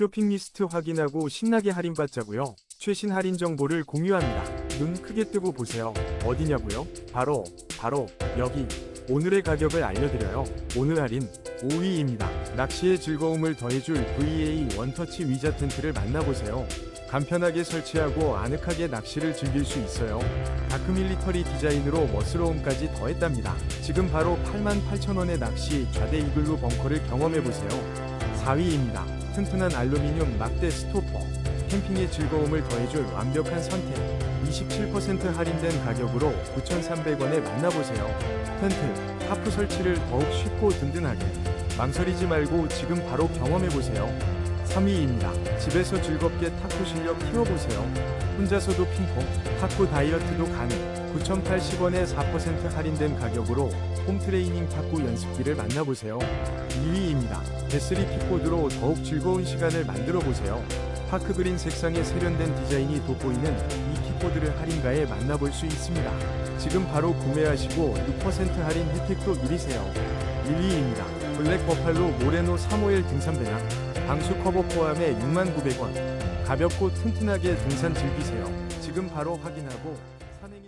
쇼핑 리스트 확인하고 신나게 할인받자고요. 최신 할인 정보를 공유합니다. 눈 크게 뜨고 보세요. 어디냐고요? 바로 바로 여기. 오늘의 가격을 알려드려요. 오늘 할인 5위입니다. 낚시의 즐거움을 더해줄 VA 원터치 위자 텐트를 만나보세요. 간편하게 설치하고 아늑하게 낚시를 즐길 수 있어요. 다크 밀리터리 디자인으로 멋스러움까지 더했답니다. 지금 바로 88,000원의 낚시 좌대 이글루 벙커를 경험해보세요. 4위입니다. 튼튼한 알루미늄 막대 스토퍼. 캠핑의 즐거움을 더해줄 완벽한 선택. 27% 할인된 가격으로 9,300원에 만나보세요. 텐트, 타프 설치를 더욱 쉽고 든든하게. 망설이지 말고 지금 바로 경험해보세요. 3위입니다. 집에서 즐겁게 탁구 실력 키워보세요. 혼자서도 핑퐁, 탁구 다이어트도 가능. 9,080원에 4% 할인된 가격으로 홈트레이닝 탁구 연습기를 만나보세요. 2위입니다. 베스리 킥보드로 더욱 즐거운 시간을 만들어보세요. 파크그린 색상의 세련된 디자인이 돋보이는 이 킥보드를 할인가에 만나볼 수 있습니다. 지금 바로 구매하시고 6% 할인 혜택도 누리세요. 1위입니다. 블랙 버팔로 모레노 351 등산 배낭 방수 커버 포함해 6만 900원. 가볍고 튼튼하게 등산 즐기세요. 지금 바로 확인하고 산행에